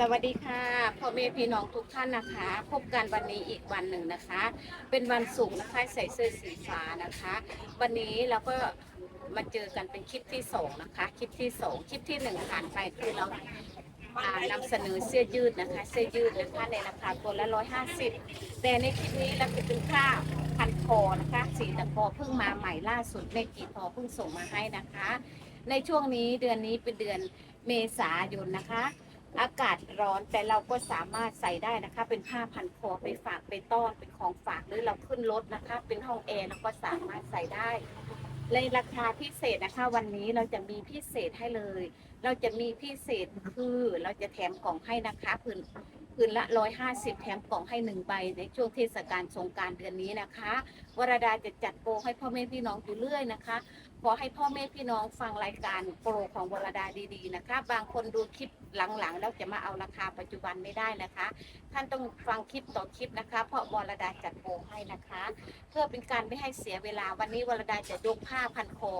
สวัสดีค่ะพ่อแม่พี่น้องทุกท่านนะคะ พบกันวันนี้อีกวันหนึ่งนะคะ เป็นวันศุกร์นะคะใส่เสื้อสีฟ้านะคะ วันนี้เราก็มาเจอกันเป็นคลิปที่สองนะคะ คลิปที่สองคลิปที่หนึ่งผ่านไปคือเราอ่านำเสนอเสื้อยืดนะคะ เสื้อยืดนะคะในราคาตัวละร้อยห้าสิบแต่ในคลิปนี้เราจะเป็นค่าพันคอนะคะสีตะคอเพิ่งมาใหม่ล่าสุดแม่กีพอเพิ่งส่งมาให้นะคะ ในช่วงนี้เดือนนี้เป็นเดือนเมษายนนะคะ อากาศร้อนแต่เราก็สามารถใส่ได้นะคะ เป็นผ้าพันคอไปฝากไปต้อนเป็นของฝากหรือเราขึ้นรถนะคะ เป็นห้องแอร์เราก็สามารถใส่ได้ในราคาพิเศษนะคะ วันนี้เราจะมีพิเศษให้เลย เราจะมีพิเศษคือเราจะแถมกล่องให้นะคะพื้นพื้นละร้อยห้าสิบแถมกล่องให้หนึ่งใบ ในช่วงเทศกาลสงกรารเดือนนี้นะคะวราดาจะจัดโปรให้พ่อแม่พี่น้องอยู่เรื่อยนะคะขอให้พ่อแม่พี่น้องฟังรายการโปรของวราดาดีๆนะคะ บางคนดูคลิป หลังๆแล้วจะมาเอาราคาปัจจุบันไม่ได้นะคะ ท่านต้องฟังคลิปต่อคลิปนะคะ เพราะวรดาจัดโปรให้นะคะ เพื่อเป็นการไม่ให้เสียเวลาวันนี้วรดาจะยกผ้าพันคอ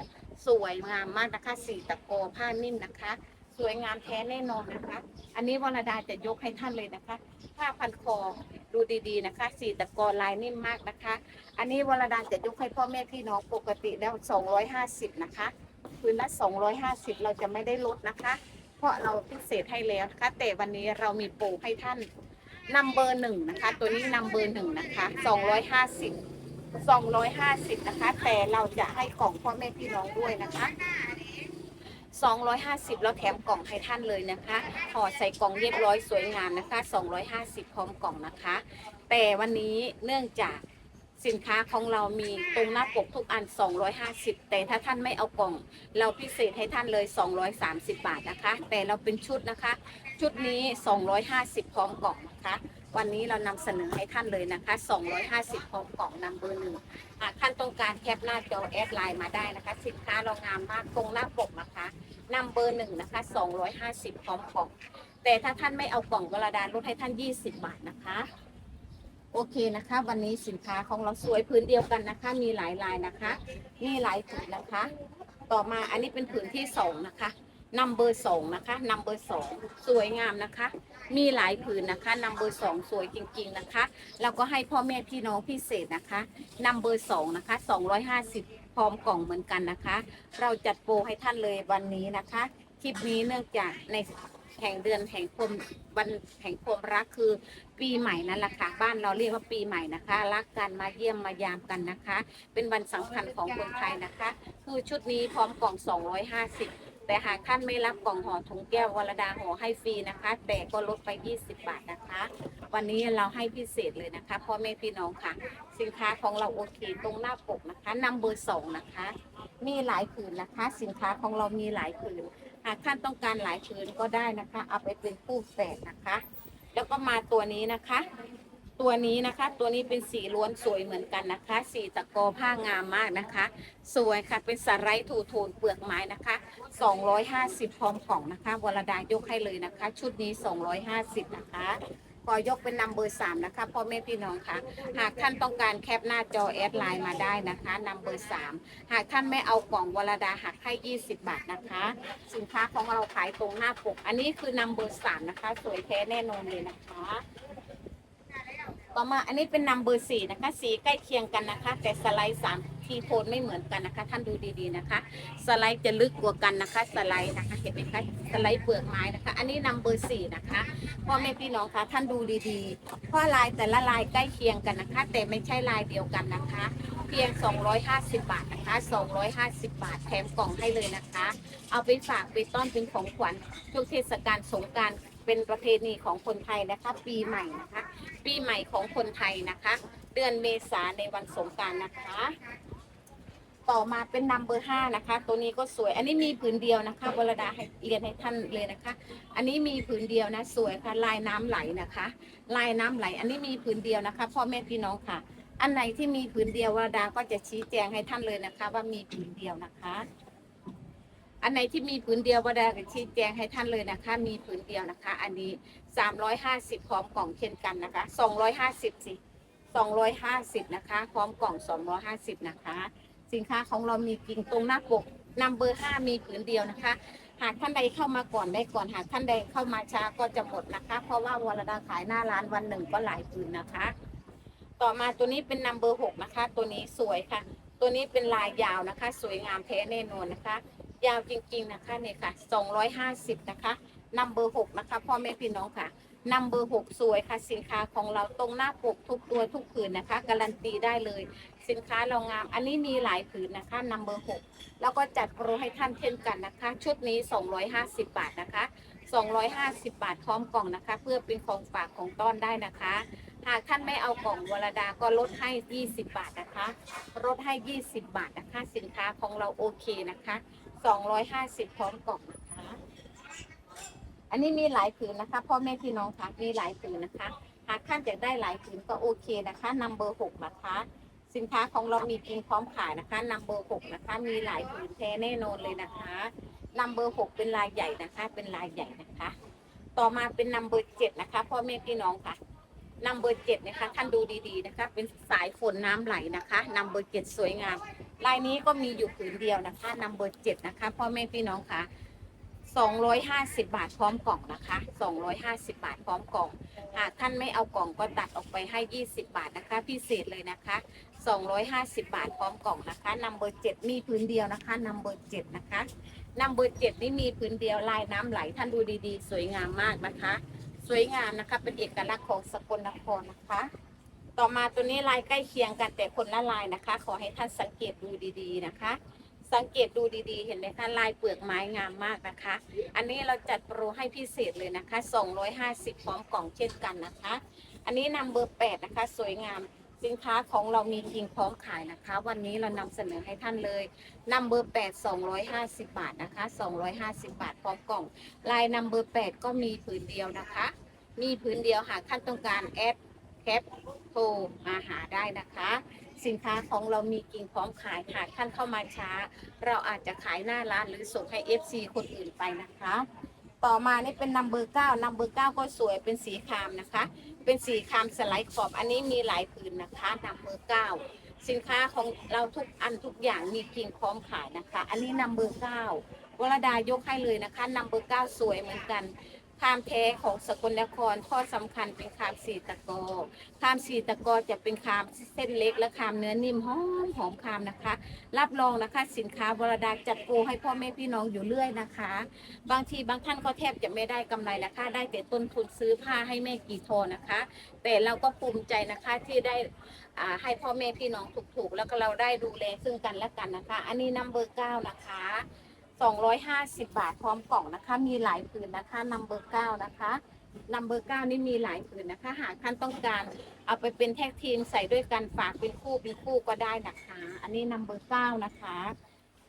สวยงามมากนะคะสีตะโกผ้านิ่มนะคะ สวยงามแท้แน่นอนนะคะ อันนี้วรดาจะยกให้ท่านเลยนะคะ ผ้าพันคอดูดีๆนะคะสีตะกอลายนิ่มมากนะคะ อันนี้วรดาจะยกให้พ่อแม่พี่น้องปกติแล้ว 250 นะคะ คืนละ 250 เราจะไม่ได้ลดนะคะ เพราะเราพิเศษให้แล้วนะคะแต่วันนี้เรามีโปรให้ท่านนัมเบอร์หนึ่งนะคะ ตัวนี้นัมเบอร์หนึ่งนะคะ250 250นะคะ แต่เราจะให้กล่องพ่อแม่พี่น้องด้วยนะคะ250 แล้วแถมกล่องให้ท่านเลยนะคะห่อใส่กล่องเรียบร้อยสวยงามนะคะ 250 พร้อมกล่องนะคะ แต่วันนี้เนื่องจาก สินค้าของเรามีตรงหน้าปกทุกอัน 250 แต่ถ้าท่านไม่เอากล่อง เราพิเศษให้ท่านเลย 230 บาทนะคะ แต่เราเป็นชุดนะคะ ชุดนี้ 250 พร้อมกล่องนะคะ วันนี้เรานำเสนอให้ท่านเลยนะคะ 250 พร้อมกล่องนำเบอร์หนึ่งหากท่านต้องการแคปหน้าจอแอดไลน์มาได้นะคะ สินค้าเรางามมากตรงหน้าปกนะคะนำเบอร์หนึ่งนะคะ 250 พร้อมกล่อง แต่ถ้าท่านไม่เอากล่องกระดานลดให้ท่าน 20 บาทนะคะ โอเคนะคะ วันนี้สินค้าของเราสวยพื้นเดียวกันนะคะ มีหลายลายนะคะ มีหลายผืนนะคะ ต่อมาอันนี้เป็นผืนที่สองนะคะนัมเบอร์สองนะคะนัมเบอร์สองสวยงามนะคะ มีหลายผืนนะคะนัมเบอร์สองสวยจริงๆนะคะแล้วก็ให้พ่อแม่พี่น้องพิเศษนะคะนัมเบอร์สองนะคะ250พร้อมกล่องเหมือนกันนะคะ เราจัดโปรให้ท่านเลยวันนี้นะคะ คลิปนี้เนื่องจากใน แห่งเดือนแห่งความวันแห่งความรักคือปีใหม่นั่นแหละค่ะบ้านเราเรียกว่าปีใหม่นะคะ รักกันมาเยี่ยมมายามกันนะคะ เป็นวันสำคัญของคนไทยนะคะ คือชุดนี้พร้อมกล่อง 250 แต่หากท่านไม่รับกล่องห่อถุงแก้ววรดาห่อให้ฟรีนะคะ แต่ก็ลดไป 20 บาทนะคะ วันนี้เราให้พิเศษเลยนะคะพ่อแม่พี่น้องค่ะ สินค้าของเราโอเคตรงหน้าปกนะคะนำเบอร์สองนะคะ มีหลายผืนนะคะ สินค้าของเรามีหลายผืน หากท่านต้องการหลายผืนก็ได้นะคะ เอาไปเป็นคู่แฝดนะคะ แล้วก็มาตัวนี้นะคะ ตัวนี้นะคะ ตัวนี้เป็นสีล้วนสวยเหมือนกันนะคะ สีตะกอผ้างามมากนะคะ สวยค่ะ เป็นสไลด์ถูโทนเปลือกไม้นะคะ 250พร้อมของนะคะวรดายกให้เลยนะคะ ชุดนี้ 250 นะคะ ขอยกเป็นนัมเบอร์สามนะคะพ่อแม่พี่น้องคะหากท่านต้องการแคปหน้าจอแอดไลน์มาได้นะคะนัมเบอร์สามหากท่านไม่เอากล่องวรดาหักให้20บาทนะคะ สินค้าของเราขายตรงหน้าปก อันนี้คือนัมเบอร์สามนะคะ สวยแท้แน่นอนเลยนะคะ ต่อมาอันนี้เป็นนัมเบอร์สี่นะคะ สีใกล้เคียงกันนะคะ แต่สไลด์สามทีโทนไม่เหมือนกันนะคะ ท่านดูดีๆนะคะ สไลด์จะลึกกว่ากันนะคะ สไลด์นะคะ เห็นไหมคะสไลด์เปลือกไม้นะคะ อันนี้นัมเบอร์สี่นะคะพ่อแม่พี่น้องคะท่านดูดีๆเพราะลายแต่ละลายใกล้เคียงกันนะคะ แต่ไม่ใช่ลายเดียวกันนะคะ เพียง 250 บาทนะคะ 250 บาทแถมกล่องให้เลยนะคะ เอาไปฝากไปต้อนเป็นของขวัญช่วงเทศกาลสงกราร เป็นประเพณีของคนไทยนะคะ ปีใหม่นะคะ ปีใหม่ของคนไทยนะคะ เดือนเมษาในวันสงการนะคะ ต่อมาเป็นนัมเบอร์ห้านะคะ ตัวนี้ก็สวย อันนี้มีผืนเดียวนะคะวรดาให้เรียนให้ท่านเลยนะคะ อันนี้มีผืนเดียวนะ สวยค่ะ ลายน้ำไหลนะคะ ลายน้ำไหล อันนี้มีผืนเดียวนะคะ พ่อแม่พี่น้องค่ะ อันไหนที่มีผืนเดียววรดาก็จะชี้แจงให้ท่านเลยนะคะ ว่ามีผืนเดียวนะคะ อันไหนที่มีผืนเดียววรดาจะชี้แจงให้ท่านเลยนะคะ มีผืนเดียวนะคะ อันนี้ 350พร้อมกล่องเช่นกันนะคะ 250สิ250นะคะ พร้อมกล่อง 250 นะคะ สินค้าของเรามีกิ่งตรงหน้าปกนัมเบอร์5มีผืนเดียวนะคะ หากท่านใดเข้ามาก่อนได้ก่อน หากท่านใดเข้ามาช้าก็จะหมดนะคะ เพราะว่าวรดาขายหน้าร้านวันหนึ่งก็หลายผืนนะคะ ต่อมาตัวนี้เป็นนัมเบอร์หกนะคะ ตัวนี้สวยค่ะ ตัวนี้เป็นลายยาวนะคะ สวยงามแท้แน่นอนนะคะ ยาวจริงๆนะคะเนี่ยค่ะ 250 นะคะนัมเบอร์หกนะคะพ่อแม่พี่น้องค่ะนัมเบอร์หกสวยค่ะ สินค้าของเราตรงหน้าปกทุกตัวทุกผืนนะคะ การันตีได้เลย สินค้าเรางาม อันนี้มีหลายผืนนะคะนัมเบอร์หกแล้วก็จัดโปรให้ท่านเช่นกันนะคะ ชุดนี้ 250 บาทนะคะ 250 บาทพร้อมกล่องนะคะ เพื่อเป็นของฝากของต้อนได้นะคะหากท่านไม่เอากล่องวรดาก็ลดให้ 20 บาทนะคะลดให้ 20 บาทนะคะ สินค้าของเราโอเคนะคะ 250พร้อมกล่องนะคะ อันนี้มีหลายผืนนะคะพ่อแม่พี่น้องคะมีหลายผืนนะคะ หากท่านอยากได้หลายผืนก็โอเคนะคะนัมเบอร์หกนะคะ สินค้าของเรามีจริงพร้อมขายนะคะนัมเบอร์หกนะคะ มีหลายผืนแท้แน่นอนเลยนะคะนัมเบอร์หกเป็นลายใหญ่นะคะ เป็นลายใหญ่นะคะ ต่อมาเป็นนัมเบอร์เจ็ดนะคะพ่อแม่พี่น้องค่ะนัมเบอร์เจ็ดนะคะท่านดูดีๆนะคะ เป็นสายฝนน้ำไหลนะคะนัมเบอร์เจ็ดสวยงาม ลายนี้ก็มีอยู่ผืนเดียวนะคะนัมเบอร์เจ็ดนะคะพ่อแม่พี่น้องค่ะ250 บาทพร้อมกล่องนะคะ 250 บาทพร้อมกล่อง หากท่านไม่เอากล่องก็ตัดออกไปให้ 20 บาทนะคะ พิเศษเลยนะคะ 250 บาทพร้อมกล่องนะคะนัมเบอร์7มีพื้นเดียวนะคะนัมเบอร์7นะคะนัมเบอร์7นี่มีพื้นเดียวลายน้ำไหลท่านดูดีๆ สวยงามมากนะคะ สวยงามนะคะเป็นเอกลักษณ์ของสกลนครนะคะ ต่อมาตัวนี้ลายใกล้เคียงกันแต่คนละลายนะคะ ขอให้ท่านสังเกตดูดีๆนะคะ สังเกตดูดีๆ เห็นไหมคะลายเปลือกไม้งามมากนะคะ อันนี้เราจัดโปรให้พิเศษเลยนะคะ 250พร้อมกล่องเช่นกันนะคะ อันนี้นำเบอร์ 8 นะคะ สวยงามสินค้าของเรามีจริงพร้อมขายนะคะ วันนี้เรานำเสนอให้ท่านเลยนำเบอร์8 250 บาทนะคะ 250 บาทพร้อมกล่อง ลายนำเบอร์8ก็มีผืนเดียวนะคะ มีผืนเดียวหากท่านต้องการแอด แคปโทรมาหาได้นะคะ สินค้าของเรามีจริงพร้อมขายหากท่านเข้ามาช้า เราอาจจะขายหน้าร้านหรือส่งให้ FC คนอื่นไปนะคะ ต่อมานี่เป็นนัมเบอร์เก้านัมเบอร์เก้าก็สวยเป็นสีครามนะคะ เป็นสีครามสไลด์ขอบอันนี้มีหลายผืนนะคะนัมเบอร์เก้าสินค้าของเราทุกอันทุกอย่างมีจริงพร้อมขายนะคะ อันนี้นัมเบอร์เก้าวรดายกให้เลยนะคะนัมเบอร์เก้าสวยเหมือนกัน คามแท้ของสกลนครข้อสำคัญเป็นคามสีตะกอคามสีตะกอจะเป็นคามเส้นเล็กและคามเนื้อนิ่มหอมหอมคามนะคะ รับรองนะคะสินค้าวรดาจัดโปรให้พ่อแม่พี่น้องอยู่เรื่อยนะคะ บางทีบางท่านก็แทบจะไม่ได้กำไรนะคะ ได้แต่ต้นทุนซื้อผ้าให้แม่กี่โทอนะคะ แต่เราก็ภูมิใจนะคะที่ได้ให้พ่อแม่พี่น้องถูกๆ แล้วก็เราได้ดูแลซึ่งกันและกันนะคะ อันนี้นัมเบอร์เก้านะคะ 250 บาทพร้อมกล่องนะคะ มีหลายผืนนะคะนัมเบอร์เก้านะคะนัมเบอร์เก้านี่มีหลายผืนนะคะ หากท่านต้องการเอาไปเป็นแท็กทีมใส่ด้วยกันฝากเป็นคู่เป็นคู่ก็ได้นะคะ อันนี้นัมเบอร์เก้านะคะ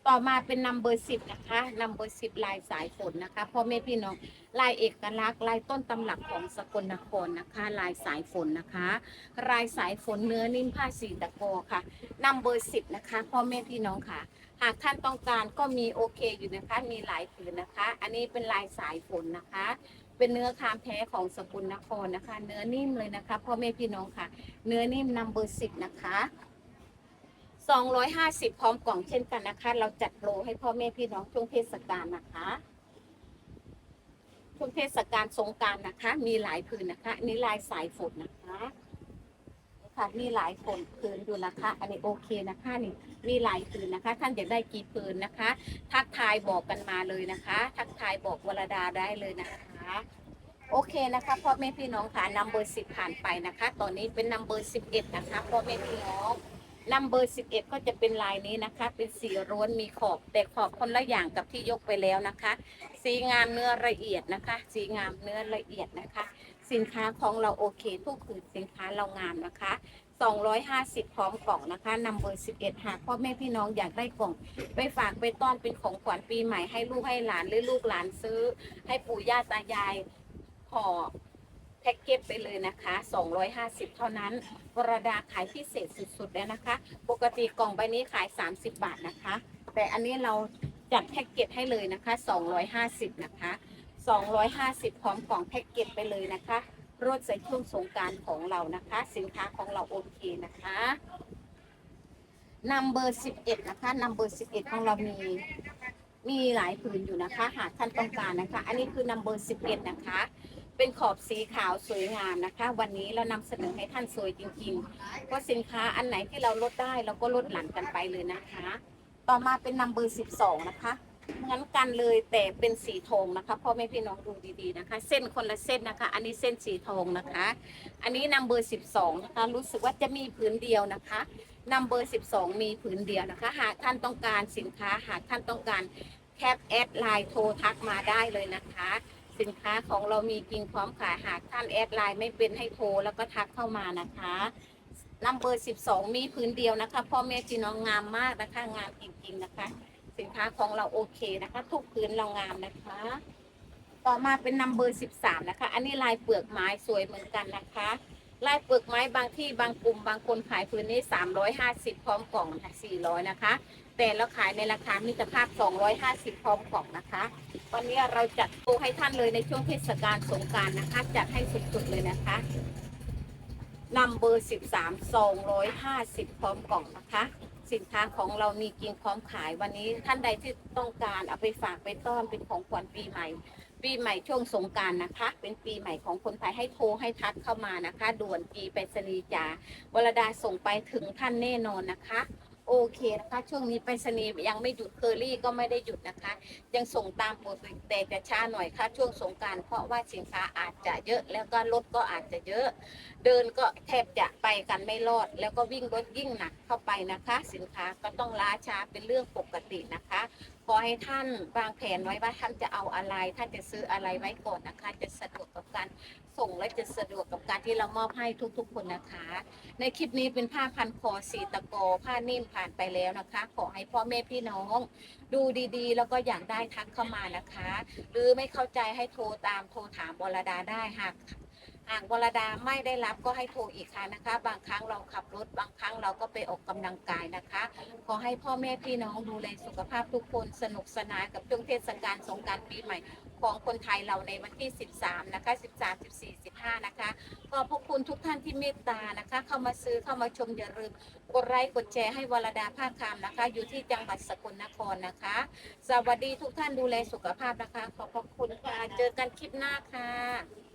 ต่อมาเป็นนัมเบอร์สิบนะคะนัมเบอร์สิบลายสายฝนนะคะพ่อแม่พี่น้องลายเอกลักษณ์ลายต้นตำรับของสกลนครนะคะ ลายสายฝนนะคะ ลายสายฝนเนื้อนิ่มผ้าสีตะโกค่ะนัมเบอร์สิบนะคะพ่อแม่พี่น้องค่ะ หากท่านต้องการก็มีโอเคอยู่นะคะ มีหลายผืนนะคะ อันนี้เป็นลายสายฝนนะคะ เป็นเนื้อคามแท้ของสกุลนครนะคะ เนื้อนิ่มเลยนะคะพ่อแม่พี่น้องค่ะ เนื้อนิ่มนัมเบอร์สิบนะคะ250 พร้อมกล่องเช่นกันนะคะ เราจัดโปรให้พ่อแม่พี่น้องช่วงเทศกาลนะคะช่วงเทศกาลสงการนะคะ มีหลายผืนนะคะอันนี้ลายสายฝนนะคะ ค่ะ มีหลายฝนผืนอยู่นะคะ อันนี้โอเคนะคะนี่มีหลายผืนนะคะ ท่านอยากได้กี่ผืนนะคะ ทักทายบอกกันมาเลยนะคะ ทักทายบอกวรดาได้เลยนะคะโอเคนะคะพ่อแม่พี่น้องค่ะนัมเบอร์สิบผ่านไปนะคะ ตอนนี้เป็นนัมเบอร์สิบเอ็ดนะคะพ่อแม่พี่น้องนัมเบอร์สิบเอ็ดก็จะเป็นลายนี้นะคะ เป็นสีร้วนมีขอบแต่ขอบคนละอย่างกับที่ยกไปแล้วนะคะ สีงามเนื้อละเอียดนะคะ สีงามเนื้อละเอียดนะคะ สินค้าของเราโอเค ทุกคืนสินค้าเรางามนะคะ 250 พร้อมกล่องนะคะนัมเบอร์11 หากพ่อแม่พี่น้องอยากได้กล่อง ไปฝากไปต้อนเป็นของขวัญปีใหม่ให้ลูกให้หลานหรือลูกหลานซื้อ ให้ปู่ย่าตายายห่อแพ็กเกจไปเลยนะคะ 250 เท่านั้นวระดาขายพิเศษสุดๆแล้วนะคะ ปกติกล่องใบนี้ขาย 30 บาทนะคะ แต่อันนี้เราจัดแพ็กเกจให้เลยนะคะ 250 นะคะ 250 พร้อมกล่องแพ็กเกจไปเลยนะคะรถใส่ช่วงสงการของเรานะคะ สินค้าของเราโอเคนะคะนัมเบอร์สิบเอ็ดนะคะนัมเบอร์สิบเอ็ดของเรามีมีหลายผืนอยู่นะคะ หากท่านต้องการนะคะ อันนี้คือ number 11 นะคะ เป็นขอบสีขาวสวยงามนะคะ วันนี้เรานำเสนอให้ท่านสวยจริงๆก็สินค้าอันไหนที่เราลดได้เราก็ลดหลั่นกันไปเลยนะคะ ต่อมาเป็น number 12 นะคะ เหมือนกันเลยแต่เป็นสีทองนะคะพ่อแม่พี่น้องดูดีๆนะคะ เส้นคนละเส้นนะคะ อันนี้เส้นสีทองนะคะ อันนี้ number 12นะคะ รู้สึกว่าจะมีผืนเดียวนะคะ number 12มีผืนเดียวนะคะ หากท่านต้องการสินค้าหากท่านต้องการแคปแอดไลน์โทรทักมาได้เลยนะคะ สินค้าของเรามีจริงพร้อมขายหากท่านแอดไลน์ไม่เป็นให้โทรแล้วก็ทักเข้ามานะคะนัมเบอร์12มีพื้นเดียวนะคะพ่อแม่พี่น้องงามมากนะคะงามจริงๆนะคะ สินค้าของเราโอเคนะคะ ทุกพื้นเรางามนะคะ ต่อมาเป็นนัมเบอร์13นะคะ อันนี้ลายเปลือกไม้สวยเหมือนกันนะคะ ลายเปลือกไม้บางที่บางกลุ่มบางคนขายพื้นนี้350พร้อมกล่องค่ะ400นะคะ แต่เราขายในราคามิตรภาพ250พร้อมกล่องนะคะ วันนี้เราจัดโปรให้ท่านเลยในช่วงเทศกาลสงกรารนะคะ จัดให้สุดๆเลยนะคะนัมเบอร์13 250พร้อมกล่องนะคะ สินค้าของเรามีกินพร้อมขายวันนี้ท่านใดที่ต้องการเอาไปฝากไปต้อนเป็นของขวัญปีใหม่ ปีใหม่ช่วงสงการนะคะ เป็นปีใหม่ของคนไทยให้โทรให้ทักเข้ามานะคะ ด่วนปีไปรษณีย์จ๋าวรดาส่งไปถึงท่านแน่นอนนะคะ โอเคนะคะ ช่วงนี้ไปสนีย์ยังไม่หยุดเคอรี่ก็ไม่ได้หยุดนะคะ ยังส่งตามปกติแต่จะช้าหน่อยค่ะช่วงสงการเพราะว่าสินค้าอาจจะเยอะแล้วก็รถก็อาจจะเยอะ เดินก็แทบจะไปกันไม่รอด แล้วก็วิ่งรถยิ่งหนักเข้าไปนะคะ สินค้าก็ต้องล้าช้าเป็นเรื่องปกตินะคะ ขอให้ท่านวางแผนไว้ว่าท่านจะเอาอะไร ท่านจะซื้ออะไรไว้ก่อนนะคะ จะสะดวกกับการส่งและจะสะดวกกับการที่เรามอบให้ทุกๆ คนนะคะ ในคลิปนี้เป็นผ้าพันคอสีตะโกผ้านิ่มผ่านไปแล้วนะคะ ขอให้พ่อแม่พี่น้อง ดูดีๆ แล้วก็อยากได้ทักเข้ามานะคะ หรือไม่เข้าใจให้โทรตามโทรถามวรดาได้หาก หากวรดาไม่ได้รับก็ให้โทรอีกครั้งนะคะ บางครั้งเราขับรถ บางครั้งเราก็ไปออกกำลังกายนะคะ ขอให้พ่อแม่พี่น้องดูแลสุขภาพทุกคนสนุกสนานกับช่วงเทศกาลสงกรารปีใหม่ ของคนไทยเราในวันที่ 13 นะคะ 13 14 15 นะคะขอบพระคุณทุกท่านที่เมตตานะคะ เข้ามาซื้อเข้ามาชมอย่าลืมกดไลค์กดแชร์ให้วรดาภาคคามนะคะ อยู่ที่จังหวัดสกลนครนะคะ สวัสดีทุกท่านดูแลสุขภาพนะคะ ขอบพระคุณค่ะเจอกันคลิปหน้าค่ะ